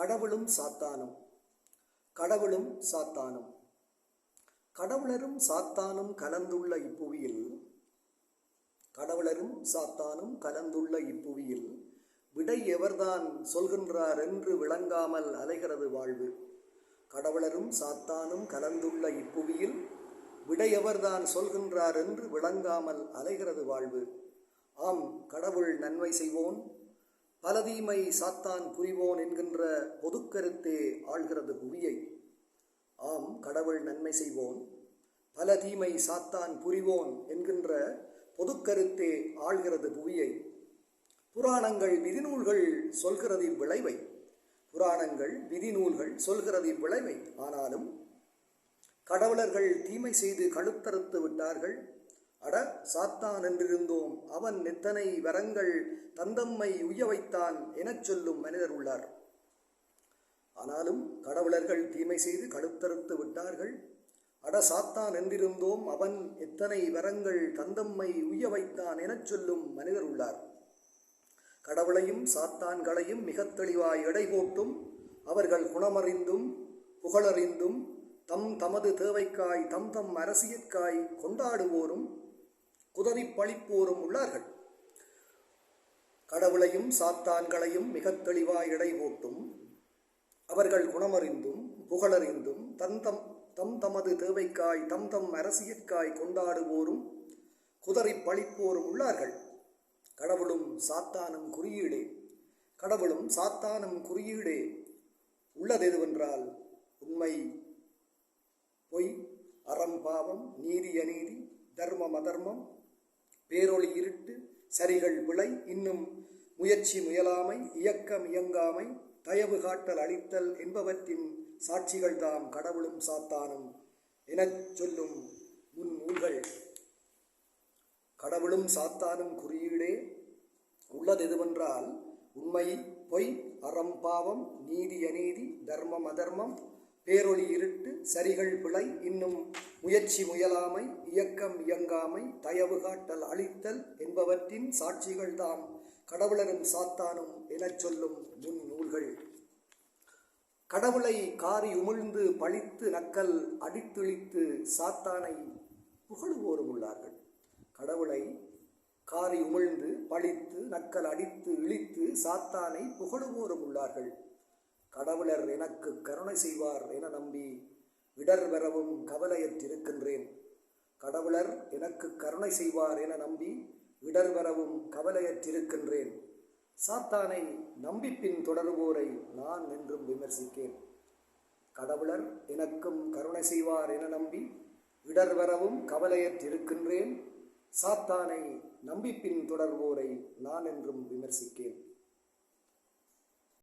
கடவுளும் சாத்தானும். கடவுளும் சாத்தானும். கடவுளரும் சாத்தானும் கலந்துள்ள இப்புவியில் கடவுளரும் சாத்தானும் கலந்துள்ள இப்புவியில் விடை எவர்தான் சொல்கின்றார் என்று விளங்காமல் அலைகிறது வாழ்வு. கடவுளரும் சாத்தானும் கலந்துள்ள இப்புவியில் விடையவர்தான் சொல்கின்றார் என்று விளங்காமல் அலைகிறது வாழ்வு. ஆம் கடவுள் நன்மை செய்வோன் பலதீமை சாத்தான் புரிவோன் என்கின்ற பொதுக்கருத்தே ஆள்கிறது புவியை. ஆம் கடவுள் நன்மை செய்வோன். பல தீமை சாத்தான் புரிவோன் என்கின்ற பொதுக்கருத்தே ஆள்கிறது புவியை. புராணங்கள் விதிநூல்கள் சொல்கிறது இவ்விளைவை. புராணங்கள் விதிநூல்கள் சொல்கிறது இவ்விளைவை. ஆனாலும் கடவுளர்கள் தீமை செய்து கழுத்தறுத்து விட்டார்கள். அட சாத்தான் என்றிருந்தோம். அவன் எத்தனை வரங்கள் தந்தம்மை உய்ய வைத்தான் எனச் சொல்லும் மனிதர் உள்ளார். ஆனாலும் கடவுளர்கள் தீமை செய்து கழுத்தறுத்து விட்டார்கள். அட சாத்தான் என்றிருந்தோம். அவன் எத்தனை வரங்கள் தந்தம்மை உய்ய வைத்தான் எனச் சொல்லும் மனிதர் உள்ளார். கடவுளையும் சாத்தான்களையும் மிகத் தெளிவாய் எடை போட்டும். அவர்கள் குணமறிந்தும் புகழறிந்தும் தம் தமது தேவைக்காய் தம் தம் அரசியற்காய் கொண்டாடுவோரும் குதறி பழிப்போரும் உள்ளார்கள். கடவுளையும் சாத்தான்களையும் மிக தெளிவாய் இடை போட்டும் அவர்கள் குணமறிந்தும் புகழறிந்தும் தந்தம் தம் தம் தமது தேவைக்காய் தம் தம் அரசியற்காய் கொண்டாடுவோரும் குதறி பழிப்போரும் உள்ளார்கள். கடவுளும் சாத்தானும் குறியீடே. கடவுளும் சாத்தானும் குறியீடே. உள்ளது எதுவென்றால் உண்மை பொய் அறம் பாவம் நீதி அநீதி தர்மம் அதர்மம் பேரொளி இருட்டு சரிகள் விளை இன்னும் முயற்சி முயலாமை இயக்கம் இயங்காமை தயவு காட்டல் அளித்தல் என்பவற்றின் சாட்சிகள் தாம் கடவுளும் சாத்தானும் எனச் சொல்லும் முன் நூல்கள். கடவுளும் சாத்தானும் குறியீடே. உள்ளது எதுவென்றால் உண்மை பொய் அறம் பாவம் நீதி அநீதி தர்மம் அதர்மம் பேரொளி இருட்டு சரிகள் பிழை இன்னும் முயற்சி முயலாமை இயக்கம் இயங்காமை தயவு காட்டல் அழித்தல் என்பவற்றின் சாட்சிகள் தாம் கடவுளரும் சாத்தானும் எனச் சொல்லும் முன் நூல்கள். கடவுளை காரி உமிழ்ந்து பழித்து நக்கல் அடித்துழித்து சாத்தானை புகழுவோரும் உள்ளார்கள். கடவுளை காரி உமிழ்ந்து பழித்து நக்கல் அடித்து இழித்து சாத்தானை புகழுவோரும் உள்ளார்கள். கடவுளர் எனக்கு கருணை செய்வார் என நம்பி இடர் பெறவும் கவலையற்றிருக்கின்றேன் கடவுளர் எனக்கு கருணை செய்வார் என நம்பி இடர் பெறவும் கவலையற்றிருக்கின்றேன் சாத்தானை நம்பிப்பின் தொடருவோரை நான் என்றும் விமர்சிக்கேன். கடவுளர் எனக்கும் கருணை செய்வார் என நம்பி இடர் வரவும் கவலையற்றிருக்கின்றேன் சாத்தானை நம்பிப்பின் தொடர்வோரை நான் என்றும் விமர்சிக்கேன்.